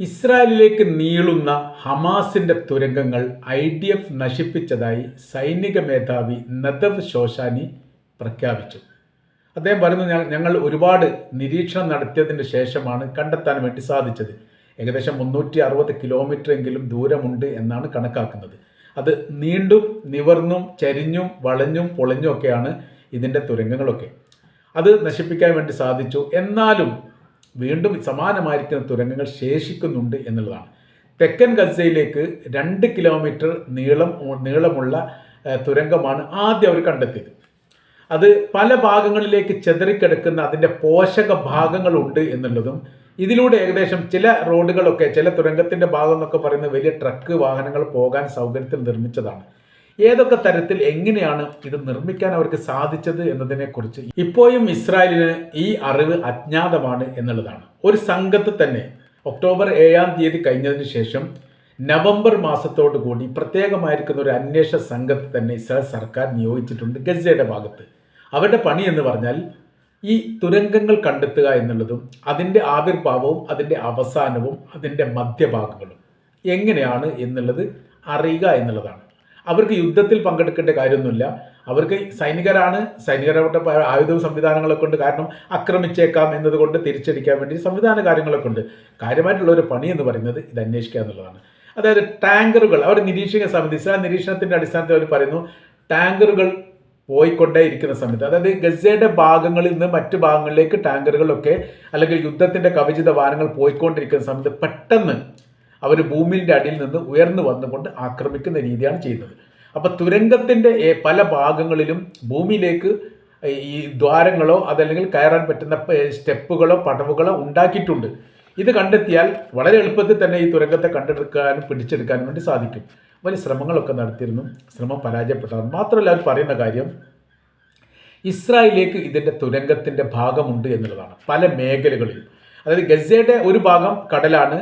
ഇസ്രായേലിലേക്ക് നീളുന്ന ഹമാസിന്റെ തുരങ്കങ്ങൾ ഐ ഡി എഫ് നശിപ്പിച്ചതായി സൈനിക മേധാവി നദവ് ശോശാനി പ്രഖ്യാപിച്ചു. അദ്ദേഹം പറയുന്നത് ഞങ്ങൾ ഒരുപാട് നിരീക്ഷണം നടത്തിയതിന് ശേഷമാണ് കണ്ടെത്താൻ വേണ്ടി സാധിച്ചത്. ഏകദേശം മുന്നൂറ്റി അറുപത് കിലോമീറ്റർ എങ്കിലും ദൂരമുണ്ട് എന്നാണ് കണക്കാക്കുന്നത്. അത് നീണ്ടും നിവർന്നും ചരിഞ്ഞും വളഞ്ഞും പൊളഞ്ഞും ഒക്കെയാണ് ഇതിന്റെ തുരങ്കങ്ങളൊക്കെ. അത് നശിപ്പിക്കാൻ വേണ്ടി സാധിച്ചു. എന്നാലും വീണ്ടും സമാനമായിരിക്കുന്ന തുരങ്കങ്ങൾ ശേഷിക്കുന്നുണ്ട് എന്നുള്ളതാണ്. തെക്കൻ ഗസയിലേക്ക് രണ്ട് കിലോമീറ്റർ നീളം നീളമുള്ള തുരങ്കമാണ് ആദ്യം അവർ കണ്ടെത്തിയത്. അത് പല ഭാഗങ്ങളിലേക്ക് ചെതറിക്കിടക്കുന്ന അതിന്റെ പോഷക ഭാഗങ്ങളുണ്ട് എന്നുള്ളതും ഇതിലൂടെ ഏകദേശം ചില റോഡുകളൊക്കെ ചില തുരങ്കത്തിന്റെ ഭാഗം എന്നൊക്കെ പറയുന്നത് വലിയ ട്രക്ക് വാഹനങ്ങൾ പോകാൻ സൗകര്യത്തിൽ നിർമ്മിച്ചതാണ്. ഏതൊക്കെ തരത്തിൽ എങ്ങനെയാണ് ഇത് നിർമ്മിക്കാൻ അവർക്ക് സാധിച്ചത് എന്നതിനെക്കുറിച്ച് ഇപ്പോഴും ഇസ്രായേലിന് ഈ അറിവ് അജ്ഞാതമാണ് എന്നുള്ളതാണ്. ഒരു സംഘത്ത് തന്നെ ഒക്ടോബർ ഏഴാം തീയതി കഴിഞ്ഞതിന് ശേഷം നവംബർ മാസത്തോടു കൂടി പ്രത്യേകമായിരിക്കുന്ന ഒരു അന്വേഷണ സംഘത്തെ തന്നെ ഇസ്രായേൽ സർക്കാർ നിയോഗിച്ചിട്ടുണ്ട് ഗസയുടെ ഭാഗത്ത്. അവരുടെ പണി എന്ന് പറഞ്ഞാൽ ഈ തുരങ്കങ്ങൾ കണ്ടെത്തുക എന്നുള്ളതും അതിന്റെ ആവിർഭാവവും അതിന്റെ അവസാനവും അതിന്റെ മധ്യഭാഗങ്ങളും എങ്ങനെയാണ് എന്നുള്ളത് അറിയുക എന്നുള്ളതാണ്. അവർക്ക് യുദ്ധത്തിൽ പങ്കെടുക്കേണ്ട കാര്യമൊന്നുമില്ല. അവർക്ക് സൈനികരാണ്. സൈനികരുടെ ആയുധ സംവിധാനങ്ങളൊക്കെ ഉണ്ട്. കാരണം ആക്രമിച്ചേക്കാം എന്നതുകൊണ്ട് തിരിച്ചടിക്കാൻ വേണ്ടി സംവിധാന കാര്യങ്ങളൊക്കെ ഉണ്ട്. കാര്യമായിട്ടുള്ള ഒരു പണി എന്ന് പറയുന്നത് ഇത് അന്വേഷിക്കുക എന്നുള്ളതാണ്. അതായത് ടാങ്കറുകൾ അവർ നിരീക്ഷിക്കുന്ന സമിതി ഇസ്ലാം നിരീക്ഷണത്തിന്റെ അടിസ്ഥാനത്തിൽ അവർ പറയുന്നു ടാങ്കറുകൾ പോയിക്കൊണ്ടേ ഇരിക്കുന്ന സമയത്ത് അതായത് ഗസയുടെ ഭാഗങ്ങളിൽ നിന്ന് മറ്റു ഭാഗങ്ങളിലേക്ക് ടാങ്കറുകളൊക്കെ അല്ലെങ്കിൽ യുദ്ധത്തിന്റെ കവചിത വാഹനങ്ങൾ പോയിക്കൊണ്ടിരിക്കുന്ന സമയത്ത് പെട്ടെന്ന് അവർ ഭൂമിയുടെ അടിയിൽ നിന്ന് ഉയർന്നു വന്നുകൊണ്ട് ആക്രമിക്കുന്ന രീതിയാണ് ചെയ്യുന്നത്. അപ്പോൾ തുരങ്കത്തിന്റെ പല ഭാഗങ്ങളിലും ഭൂമിയിലേക്ക് ഈ ദ്വാരങ്ങളോ അതല്ലെങ്കിൽ കയറാൻ പറ്റുന്ന സ്റ്റെപ്പുകളോ പടവുകളോ ഉണ്ടാക്കിയിട്ടുണ്ട്. ഇത് കണ്ടെത്തിയാൽ വളരെ എളുപ്പത്തിൽ തന്നെ ഈ തുരങ്കത്തെ കണ്ടെടുക്കാനും പിടിച്ചെടുക്കാനും വേണ്ടി സാധിക്കും. വലിയ ശ്രമങ്ങളൊക്കെ നടത്തിയിരുന്നു. ശ്രമം പരാജയപ്പെട്ടതാണ്. മാത്രമല്ല അവർ പറയുന്ന കാര്യം ഇസ്രായേലിലേക്ക് ഇതിന്റെ തുരങ്കത്തിന്റെ ഭാഗമുണ്ട് എന്നുള്ളതാണ്. പല മേഖലകളിലും. അതായത് ഗസയുടെ ഒരു ഭാഗം കടലാണ്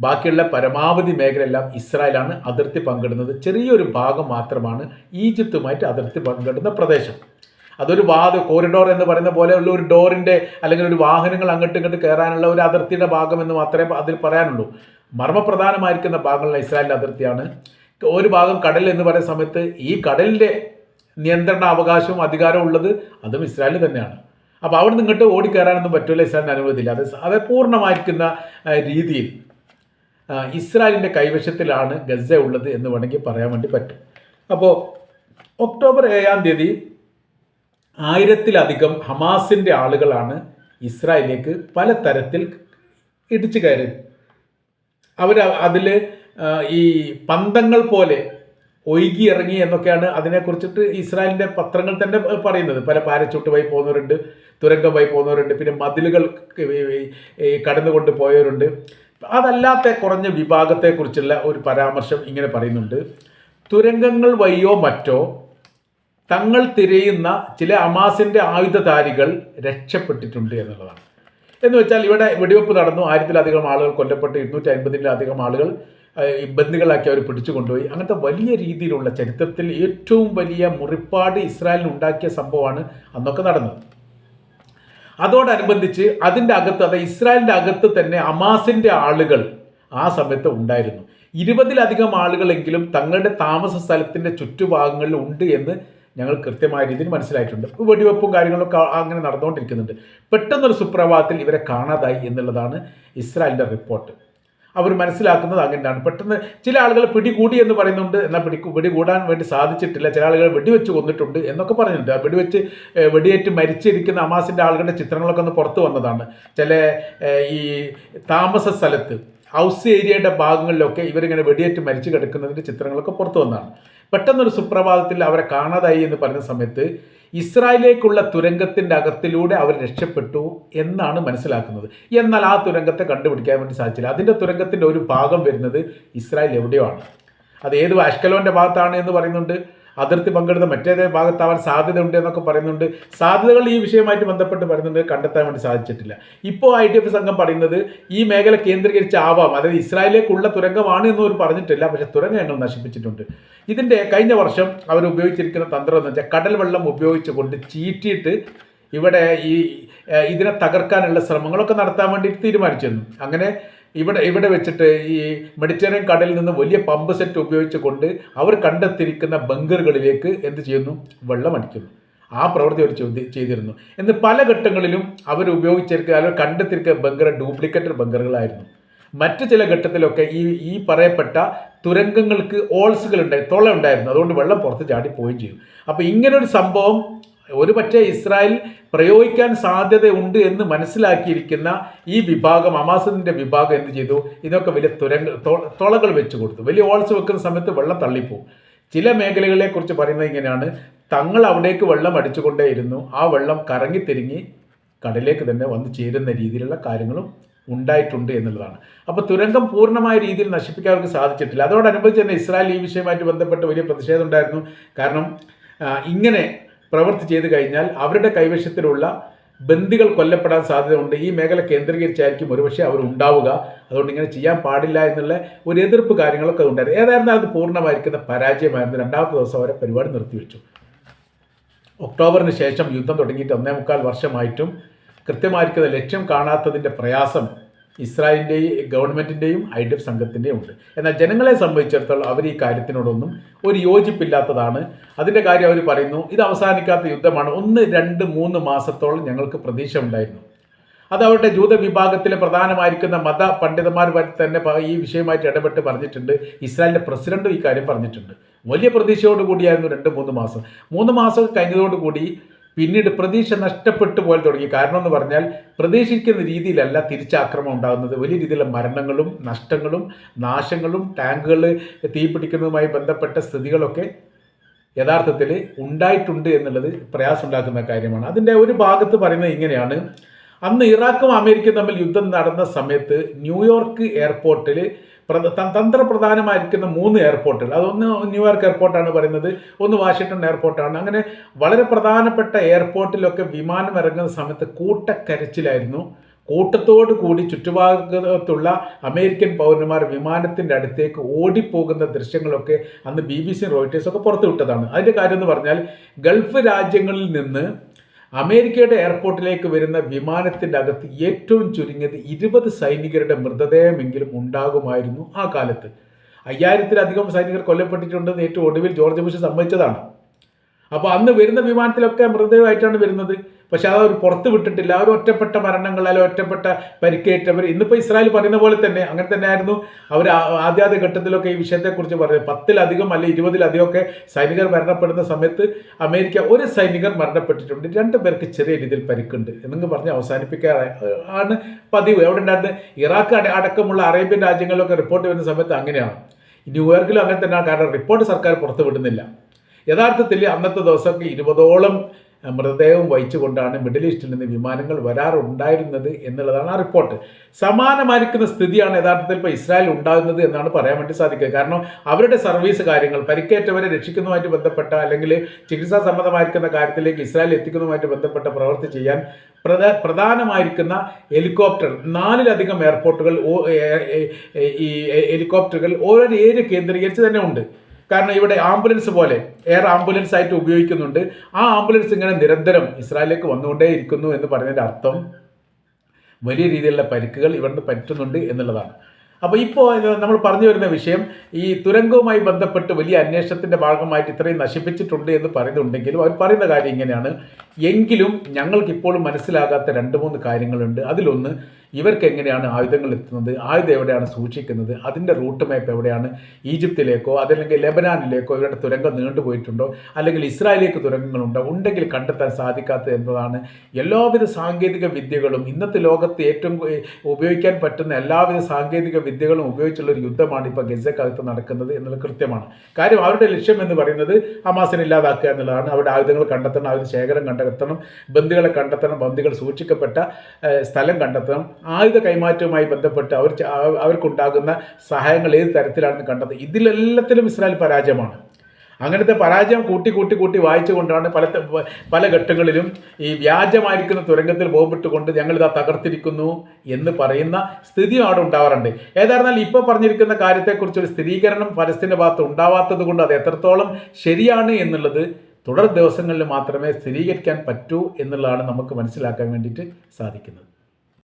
ബാക്കിയുള്ള പരമാവധി മേഖലയെല്ലാം ഇസ്രായേലാണ് അതിർത്തി പങ്കിടുന്നത്. ചെറിയൊരു ഭാഗം മാത്രമാണ് ഈജിപ്തുമായിട്ട് അതിർത്തി പങ്കിടുന്ന പ്രദേശം. അതൊരു വാത് കോറിഡോർ എന്ന് പറയുന്ന പോലെയുള്ള ഒരു ഡോറിന്റെ അല്ലെങ്കിൽ ഒരു വാഹനങ്ങൾ അങ്ങോട്ടും ഇങ്ങോട്ട് കയറാനുള്ള ഒരു അതിർത്തിയുടെ ഭാഗം എന്ന് മാത്രമേ അതിൽ പറയാനുള്ളൂ. മർമ്മപ്രധാനമായിരിക്കുന്ന ഭാഗങ്ങളിൽ ഇസ്രായേലിന്റെ അതിർത്തിയാണ്. ഒരു ഭാഗം കടൽ എന്ന് പറയുന്ന സമയത്ത് ഈ കടലിന്റെ നിയന്ത്രണ അവകാശവും അധികാരവും ഉള്ളത് അതും ഇസ്രായേലിൽ തന്നെയാണ്. അപ്പോൾ അവിടെ നിന്ന് ഇങ്ങോട്ട് ഓടിക്കയറാനൊന്നും പറ്റില്ല ഇസ്രായേലിന് അനുവദിക്കില്ല അത് അത് പൂർണമായിരിക്കുന്ന രീതിയിൽ ഇസ്രായേലിന്റെ കൈവശത്തിലാണ് ഗസ ഉള്ളത് എന്ന് വേണമെങ്കിൽ പറയാൻ വേണ്ടി പറ്റും. അപ്പോൾ ഒക്ടോബർ ഏഴാം തീയതി ആയിരത്തിലധികം ഹമാസിന്റെ ആളുകളാണ് ഇസ്രായേലിലേക്ക് പല തരത്തിൽ ഇടിച്ചു കയറിയത്. അവർ അതിൽ ഈ പന്തങ്ങൾ പോലെ ഒഴുകി ഇറങ്ങി എന്നൊക്കെയാണ് അതിനെക്കുറിച്ചിട്ട് ഇസ്രായേലിന്റെ പത്രങ്ങൾ തന്നെ പറയുന്നത്. പല പാരച്ചൂട്ട് വഴി പോകുന്നവരുണ്ട് തുരങ്കം വഴി പോകുന്നവരുണ്ട് പിന്നെ മതിലുകൾ കടന്നുകൊണ്ട് പോയവരുണ്ട്. അതല്ലാത്ത കുറഞ്ഞ വിഭാഗത്തെക്കുറിച്ചുള്ള ഒരു പരാമർശം ഇങ്ങനെ പറയുന്നുണ്ട്. തുരങ്കങ്ങൾ വഴിയോ മറ്റോ തങ്ങൾ തിരയുന്ന ചില അമാസിന്റെ ആയുധധാരികൾ രക്ഷപ്പെട്ടിട്ടുണ്ട് എന്നുള്ളതാണ്. എന്ന് വെച്ചാൽ ഇവിടെ വെടിവെപ്പ് നടന്നു. ആയിരത്തിലധികം ആളുകൾ കൊല്ലപ്പെട്ട് ഇരുന്നൂറ്റി അൻപതിലധികം ആളുകൾ ബന്ദികളാക്കി അവർ പിടിച്ചു കൊണ്ടുപോയി അങ്ങനത്തെ വലിയ രീതിയിലുള്ള ചരിത്രത്തിൽ ഏറ്റവും വലിയ മുറിപ്പാട് ഇസ്രായേലിന് ഉണ്ടാക്കിയ സംഭവമാണ് അന്നൊക്കെ നടന്നത്. അതോടനുബന്ധിച്ച് അതിന്റെ അകത്ത് അതായത് ഇസ്രായേലിന്റെ അകത്ത് തന്നെ അമാസിന്റെ ആളുകൾ ആ സമയത്ത് ഉണ്ടായിരുന്നു. ഇരുപതിലധികം ആളുകളെങ്കിലും തങ്ങളുടെ താമസ സ്ഥലത്തിന്റെ ചുറ്റുഭാഗങ്ങളിൽ ഉണ്ട് എന്ന് ഞങ്ങൾ കൃത്യമായ രീതിയിൽ മനസ്സിലായിട്ടുണ്ട്. വെടിവെപ്പും കാര്യങ്ങളൊക്കെ അങ്ങനെ നടന്നുകൊണ്ടിരിക്കുന്നുണ്ട്. പെട്ടെന്നൊരു സുപ്രഭാതത്തിൽ ഇവരെ കാണാതായി എന്നുള്ളതാണ് ഇസ്രായേലിന്റെ റിപ്പോർട്ട്. അവർ മനസ്സിലാക്കുന്നത് അങ്ങനെയാണ്. പെട്ടെന്ന് ചില ആളുകൾ പിടികൂടി എന്ന് പറയുന്നുണ്ട്. എന്നാൽ പിടി പിടികൂടാൻ വേണ്ടി സാധിച്ചിട്ടില്ല. ചില ആളുകൾ വെടിവെച്ച് കൊന്നിട്ടുണ്ട് എന്നൊക്കെ പറഞ്ഞിട്ടുണ്ട്. ആ വെടിവെച്ച് വെടിയേറ്റ് മരിച്ചിരിക്കുന്ന അമാസിന്റെ ആളുകളുടെ ചിത്രങ്ങളൊക്കെ ഒന്ന് പുറത്തു വന്നതാണ്. ചില ഈ താമസ സ്ഥലത്ത് ഹൗസ് ഏരിയയുടെ ഭാഗങ്ങളിലൊക്കെ ഇവരിങ്ങനെ വെടിയേറ്റ് മരിച്ചു കിടക്കുന്നതിന്റെ ചിത്രങ്ങളൊക്കെ പുറത്തു വന്നതാണ്. പെട്ടെന്നൊരു സുപ്രഭാതത്തിൽ അവരെ കാണാതായി എന്ന് പറഞ്ഞ സമയത്ത് ഇസ്രായേലിലേക്കുള്ള തുരങ്കത്തിന്റെ അകത്തിലൂടെ അവർ രക്ഷപ്പെട്ടു എന്നാണ് മനസ്സിലാക്കുന്നത്. എന്നാൽ ആ തുരങ്കത്തെ കണ്ടുപിടിക്കാൻ വേണ്ടി സാധിച്ചില്ല. അതിന്റെ തുരങ്കത്തിന്റെ ഒരു ഭാഗം വരുന്നത് ഇസ്രായേൽ എവിടെയോ ആണ്. അത് ഏത് അഷ്കലോന്റെ ഭാഗത്താണ് എന്ന് പറയുന്നുണ്ട്. അതിർത്തി പങ്കിടുന്ന മറ്റേതേ ഭാഗത്താവാൻ സാധ്യതയുണ്ട് എന്നൊക്കെ പറയുന്നുണ്ട്. സാധ്യതകൾ ഈ വിഷയമായിട്ട് ബന്ധപ്പെട്ട് പറയുന്നുണ്ട്. കണ്ടെത്താൻ വേണ്ടി സാധിച്ചിട്ടില്ല. ഇപ്പോൾ ഐ ഡി എഫ് സംഘം പറയുന്നത് ഈ മേഖല കേന്ദ്രീകരിച്ച് ആവാം. അതായത് ഇസ്രായേലിലേക്കുള്ള തുരങ്കമാണ് എന്ന് അവർ പറഞ്ഞിട്ടില്ല. പക്ഷേ തുരങ്ക ഞങ്ങൾ നശിപ്പിച്ചിട്ടുണ്ട്. ഇതിന്റെ കഴിഞ്ഞ വർഷം അവർ ഉപയോഗിച്ചിരിക്കുന്ന തന്ത്രം എന്ന് വെച്ചാൽ കടൽ വെള്ളം ഉപയോഗിച്ചുകൊണ്ട് ചീറ്റിയിട്ട് ഇവിടെ ഈ ഇതിനെ തകർക്കാനുള്ള ശ്രമങ്ങളൊക്കെ നടത്താൻ വേണ്ടി തീരുമാനിച്ചിരുന്നു. അങ്ങനെ ഇവിടെ ഇവിടെ വെച്ചിട്ട് ഈ മെഡിറ്ററേനിയൻ കടലിൽ നിന്ന് വലിയ പമ്പ് സെറ്റ് ഉപയോഗിച്ചുകൊണ്ട് അവർ കണ്ടെത്തിയിരിക്കുന്ന ബങ്കറുകളിലേക്ക് എന്ത് ചെയ്യുന്നു? വെള്ളം അടിക്കുന്നു. ആ പ്രവൃത്തി അവർ ചെയ്തിരുന്നു. എന്ന് പല ഘട്ടങ്ങളിലും അവർ ഉപയോഗിച്ചിരിക്കുക അവർ കണ്ടെത്തിയിരിക്കുന്ന ബങ്കർ ഡ്യൂപ്ലിക്കേറ്റഡ് ബങ്കറുകളായിരുന്നു മറ്റു ചില ഘട്ടത്തിലൊക്കെ ഈ ഈ പറയപ്പെട്ട തുരങ്കങ്ങൾക്ക് ഓൾസുകൾ ഉണ്ടായി തുള ഉണ്ടായിരുന്നു. അതുകൊണ്ട് വെള്ളം പുറത്ത് ചാടി പോവുകയും ചെയ്യും അപ്പോൾ ഇങ്ങനൊരു സംഭവം ഒരു പക്ഷേ ഇസ്രായേൽ പ്രയോഗിക്കാൻ സാധ്യതയുണ്ട് എന്ന് മനസ്സിലാക്കിയിരിക്കുന്ന ഈ വിഭാഗം അമാസത്തിന്റെ വിഭാഗം എന്ത് ചെയ്തു? ഇതൊക്കെ വലിയ തുരങ്ക തുളകൾ വെച്ച് കൊടുത്തു. വലിയ ഓൾസ് വെക്കുന്ന സമയത്ത് വെള്ളം തള്ളിപ്പോവും ചില മേഖലകളെ കുറിച്ച് പറയുന്നത് ഇങ്ങനെയാണ്. തങ്ങൾ അവിടേക്ക് വെള്ളം അടിച്ചുകൊണ്ടേയിരുന്നു. ആ വെള്ളം കറങ്ങി തിരിഞ്ഞ് കടലിലേക്ക് തന്നെ വന്ന് ചേരുന്ന രീതിയിലുള്ള കാര്യങ്ങളും ഉണ്ടായിട്ടുണ്ട് എന്നുള്ളതാണ്. അപ്പോൾ തുരങ്കം പൂർണമായ രീതിയിൽ നശിപ്പിക്കാൻ അവർക്ക് സാധിച്ചിട്ടില്ല. അതോടനുബന്ധിച്ച് തന്നെ ഇസ്രായേൽ ഈ വിഷയമായിട്ട് ബന്ധപ്പെട്ട് വലിയ പ്രതിഷേധം ഉണ്ടായിരുന്നു. കാരണം ഇങ്ങനെ പ്രവൃത്തി ചെയ്തു കഴിഞ്ഞാൽ അവരുടെ കൈവശത്തിലുള്ള ബന്ദികൾ കൊല്ലപ്പെടാൻ സാധ്യതയുണ്ട്. ഈ മേഖല കേന്ദ്രീകരിച്ചായിരിക്കും ഒരുപക്ഷെ അവർ ഉണ്ടാവുക. അതുകൊണ്ട് ഇങ്ങനെ ചെയ്യാൻ പാടില്ല എന്നുള്ള ഒരു എതിർപ്പ് കാര്യങ്ങളൊക്കെ ഉണ്ടായിരുന്നു. ഏതായിരുന്നാലും അത് പൂർണമായിരിക്കുന്ന പരാജയമായിരുന്നു. രണ്ടാമത്തെ ദിവസം അവരെ പരിപാടി നിർത്തിവെച്ചു. ഒക്ടോബറിന് ശേഷം യുദ്ധം തുടങ്ങിയിട്ട് ഒന്നേ മുക്കാൽ വർഷമായിട്ടും കൃത്യമായിരിക്കുന്ന ലക്ഷ്യം കാണാത്തതിന്റെ പ്രയാസം ഇസ്രായേലിന്റെയും ഗവൺമെന്റിന്റെയും ഐ ഡി എഫ് സംഘത്തിന്റെയും ഉണ്ട്. എന്നാൽ ജനങ്ങളെ സംബന്ധിച്ചിടത്തോളം അവർ ഈ കാര്യത്തിനോടൊന്നും ഒരു യോജിപ്പില്ലാത്തതാണ്. അതിന്റെ കാര്യം അവർ പറയുന്നു ഇത് അവസാനിക്കാത്ത യുദ്ധമാണ്. ഒന്ന് രണ്ട് മൂന്ന് മാസത്തോളം ഞങ്ങൾക്ക് പ്രതീക്ഷ ഉണ്ടായിരുന്നു അത് അവരുടെ ജൂത വിഭാഗത്തിലെ പ്രധാനമായിരിക്കുന്ന മത പണ്ഡിതന്മാർ തന്നെ ഈ വിഷയമായിട്ട് ഇടപെട്ട് പറഞ്ഞിട്ടുണ്ട്. ഇസ്രായേലിന്റെ പ്രസിഡന്റും കാര്യം പറഞ്ഞിട്ടുണ്ട്. വലിയ പ്രതീക്ഷയോട് കൂടിയായിരുന്നു രണ്ട് മൂന്ന് മാസം. മൂന്ന് മാസം കഴിഞ്ഞതോടുകൂടി പിന്നീട് പ്രതീക്ഷ നഷ്ടപ്പെട്ടു പോലെ തുടങ്ങി. കാരണം എന്ന് പറഞ്ഞാൽ പ്രതീക്ഷിക്കുന്ന രീതിയിലല്ല തിരിച്ചാക്രമണം ഉണ്ടാകുന്നത്. വലിയ രീതിയിലുള്ള മരണങ്ങളും നഷ്ടങ്ങളും നാശങ്ങളും ടാങ്കുകൾ തീപിടിക്കുന്നതുമായി ബന്ധപ്പെട്ട സ്ഥിതികളൊക്കെ യഥാർത്ഥത്തിൽ ഉണ്ടായിട്ടുണ്ട് എന്നുള്ളത് പ്രയാസമുണ്ടാക്കുന്ന കാര്യമാണ്. അതിന്റെ ഒരു ഭാഗത്ത് പറയുന്നത് ഇങ്ങനെയാണ്. അന്ന് ഇറാഖും അമേരിക്കയും തമ്മിൽ യുദ്ധം നടന്ന സമയത്ത് ന്യൂയോർക്ക് എയർപോർട്ടിൽ തന്ത്രപ്രധാനമായിരിക്കുന്ന മൂന്ന് എയർപോർട്ടുകൾ അതൊന്ന് ന്യൂയോർക്ക് എയർപോർട്ടാണ് പറയുന്നത് ഒന്ന് വാഷിങ്ടൺ എയർപോർട്ടാണ് അങ്ങനെ വളരെ പ്രധാനപ്പെട്ട എയർപോർട്ടിലൊക്കെ വിമാനം ഇറങ്ങുന്ന സമയത്ത് കൂട്ടക്കരച്ചിലായിരുന്നു. കൂട്ടത്തോടു കൂടി ചുറ്റുഭാഗത്തുള്ള അമേരിക്കൻ പൗരന്മാർ വിമാനത്തിന്റെ അടുത്തേക്ക് ഓടിപ്പോകുന്ന ദൃശ്യങ്ങളൊക്കെ അന്ന് ബി ബി സി റോയിറ്റേഴ്സൊക്കെ പുറത്തുവിട്ടതാണ്. അതിന്റെ കാര്യം എന്ന് പറഞ്ഞാൽ ഗൾഫ് രാജ്യങ്ങളിൽ നിന്ന് അമേരിക്കയുടെ എയർപോർട്ടിലേക്ക് വരുന്ന വിമാനത്തിന്റെ അകത്ത് ഏറ്റവും ചുരുങ്ങിയത് ഇരുപത് സൈനികരുടെ മൃതദേഹമെങ്കിലും ഉണ്ടാകുമായിരുന്നു ആ കാലത്ത്. അയ്യായിരത്തിലധികം സൈനികർ കൊല്ലപ്പെട്ടിട്ടുണ്ടെന്ന് ഏറ്റവും ഒടുവിൽ ജോർജ് ബുഷ് സമ്മതിച്ചതാണ്. അപ്പോൾ അന്ന് വരുന്ന വിമാനത്തിലൊക്കെ മൃതദേഹമായിട്ടാണ് വരുന്നത്. പക്ഷെ അത് അവർ പുറത്ത് വിട്ടിട്ടില്ല. അവർ ഒറ്റപ്പെട്ട മരണങ്ങൾ അല്ലെങ്കിൽ ഒറ്റപ്പെട്ട പരിക്കേറ്റവർ ഇന്നിപ്പോൾ ഇസ്രായേൽ പറയുന്ന പോലെ തന്നെ അങ്ങനെ തന്നെ ആയിരുന്നു അവർ ആദ്യാദ്യ ഘട്ടത്തിലൊക്കെ ഈ വിഷയത്തെക്കുറിച്ച് പറയുന്നത്. പത്തിലധികം അല്ലെ ഇരുപതിലധികം ഒക്കെ സൈനികർ മരണപ്പെടുന്ന സമയത്ത് അമേരിക്ക ഒരു സൈനികർ മരണപ്പെട്ടിട്ടുണ്ട്. രണ്ട് പേർക്ക് ചെറിയ രീതിയിൽ പരിക്കുണ്ട് എന്നൊക്കെ പറഞ്ഞ് അവസാനിപ്പിക്കാറ് ആണ് പതിവ്. എവിടെ ഉണ്ടായിരുന്നത് ഇറാഖ് അടക്കമുള്ള അറേബ്യൻ രാജ്യങ്ങളിലൊക്കെ റിപ്പോർട്ട് വരുന്ന സമയത്ത് അങ്ങനെയാണ്. ന്യൂയോർക്കിലും അങ്ങനെ തന്നെയാണ്. കാരണം റിപ്പോർട്ട് സർക്കാർ പുറത്തുവിടുന്നില്ല യഥാർത്ഥത്തിൽ അന്നത്തെ ദിവസമൊക്കെ ഇരുപതോളം മൃതദേഹം വഹിച്ചുകൊണ്ടാണ് മിഡിൽ ഈസ്റ്റിൽ നിന്ന് വിമാനങ്ങൾ വരാറുണ്ടായിരുന്നത് എന്നുള്ളതാണ് ആ റിപ്പോർട്ട്. സമാനമായിരിക്കുന്ന സ്ഥിതിയാണ് യഥാർത്ഥത്തിൽ ഇപ്പോൾ ഇസ്രായേൽ ഉണ്ടാകുന്നത് എന്നാണ് പറയാൻ വേണ്ടി സാധിക്കുക. കാരണം അവരുടെ സർവീസ് കാര്യങ്ങൾ പരിക്കേറ്റവരെ രക്ഷിക്കുന്നതുമായിട്ട് ബന്ധപ്പെട്ട അല്ലെങ്കിൽ ചികിത്സാ സംബന്ധമായിരിക്കുന്ന കാര്യത്തിലേക്ക് ഇസ്രായേൽ എത്തിക്കുന്നതുമായിട്ട് ബന്ധപ്പെട്ട പ്രവൃത്തി ചെയ്യാൻ പ്രധാ പ്രധാനമായിരിക്കുന്ന ഹെലികോപ്റ്റർ നാലിലധികം എയർപോർട്ടുകൾ ഈ ഹെലികോപ്റ്ററുകൾ ഓരോ ഏരിയ കേന്ദ്രീകരിച്ച് തന്നെ ഉണ്ട്. കാരണം ഇവിടെ ആംബുലൻസ് പോലെ എയർ ആംബുലൻസ് ആയിട്ട് ഉപയോഗിക്കുന്നുണ്ട്. ആ ആംബുലൻസ് ഇങ്ങനെ നിരന്തരം ഇസ്രായേലിലേക്ക് വന്നുകൊണ്ടേയിരിക്കുന്നു എന്ന് പറഞ്ഞതിന്റെ അർത്ഥം വലിയ രീതിയിലുള്ള പരിക്കുകൾ ഇവിടുന്ന് പറ്റുന്നുണ്ട് എന്നുള്ളതാണ്. അപ്പോൾ ഇപ്പോൾ നമ്മൾ പറഞ്ഞു വരുന്ന വിഷയം ഈ തുരങ്കവുമായി ബന്ധപ്പെട്ട് വലിയ അന്വേഷണത്തിന്റെ ഭാഗമായിട്ട് ഇത്രയും നശിപ്പിച്ചിട്ടുണ്ട് എന്ന് പറയുന്നുണ്ടെങ്കിലും അവർ പറയുന്ന കാര്യം ഇങ്ങനെയാണ്. എങ്കിലും ഞങ്ങൾക്ക് ഞങ്ങൾക്കിപ്പോഴും മനസ്സിലാകാത്ത രണ്ട് മൂന്ന് കാര്യങ്ങളുണ്ട്. അതിലൊന്ന് ഇവർക്ക് എങ്ങനെയാണ് ആയുധങ്ങൾ എത്തുന്നത് ആയുധം എവിടെയാണ് സൂക്ഷിക്കുന്നത്? അതിന്റെ റൂട്ട് മാപ്പ് എവിടെയാണ്? ഈജിപ്തിലേക്കോ അതല്ലെങ്കിൽ ലെബനാനിലേക്കോ ഇവരുടെ തുരങ്കം നീണ്ടുപോയിട്ടുണ്ടോ? അല്ലെങ്കിൽ ഇസ്രായേലിലേക്ക് തുരങ്കങ്ങളുണ്ടോ? ഉണ്ടെങ്കിൽ കണ്ടെത്താൻ സാധിക്കാത്തത് എന്നതാണ്. എല്ലാവിധ സാങ്കേതിക വിദ്യകളും ഇന്നത്തെ ലോകത്ത് ഏറ്റവും ഉപയോഗിക്കാൻ പറ്റുന്ന എല്ലാവിധ സാങ്കേതിക വിദ്യകളും ഉപയോഗിച്ചുള്ള ഒരു യുദ്ധമാണ് ഇപ്പോൾ ഗസക്കകത്ത് നടക്കുന്നത് എന്നുള്ളത് കൃത്യമാണ്. കാര്യം അവരുടെ ലക്ഷ്യം എന്ന് പറയുന്നത് ഹമാസിനെ ഇല്ലാതാക്കുക എന്നുള്ളതാണ്. അവരുടെ ആയുധങ്ങൾ കണ്ടെത്തണം ആയുധ ശേഖരം കണ്ടെത്തണം. ബന്ദികളെ കണ്ടെത്തണം ബന്ദികൾ സൂക്ഷിക്കപ്പെട്ട സ്ഥലം കണ്ടെത്തണം. ആയുധ കൈമാറ്റവുമായി ബന്ധപ്പെട്ട് അവർ അവർക്കുണ്ടാകുന്ന സഹായങ്ങൾ ഏത് തരത്തിലാണെന്ന് കണ്ടെത്തുക ഇതിലെല്ലാത്തിലും ഇസ്രായേൽ പരാജയമാണ്. അങ്ങനത്തെ പരാജയം കൂട്ടി കൂട്ടി കൂട്ടി വായിച്ചുകൊണ്ടാണ് പല പല ഘട്ടങ്ങളിലും ഈ വ്യാജമായിരിക്കുന്ന തുരങ്കത്തിൽ ബോംബിട്ടുകൊണ്ട് ഞങ്ങളിതാ തകർത്തിരിക്കുന്നു എന്ന് പറയുന്ന സ്ഥിതി അവിടെ ഉണ്ടാവാറുണ്ട്. ഏതായിരുന്നാൽ ഇപ്പോൾ പറഞ്ഞിരിക്കുന്ന കാര്യത്തെക്കുറിച്ചൊരു സ്ഥിരീകരണം പലസ്തീന്റെ ഭാഗത്ത് ഉണ്ടാവാത്തത് കൊണ്ട് അത് എത്രത്തോളം ശരിയാണ് എന്നുള്ളത് തുടർ ദിവസങ്ങളിൽ മാത്രമേ സ്ഥിരീകരിക്കാൻ പറ്റൂ എന്നുള്ളതാണ് നമുക്ക് മനസ്സിലാക്കാൻ വേണ്ടിയിട്ട് സാധിക്കുന്നത്.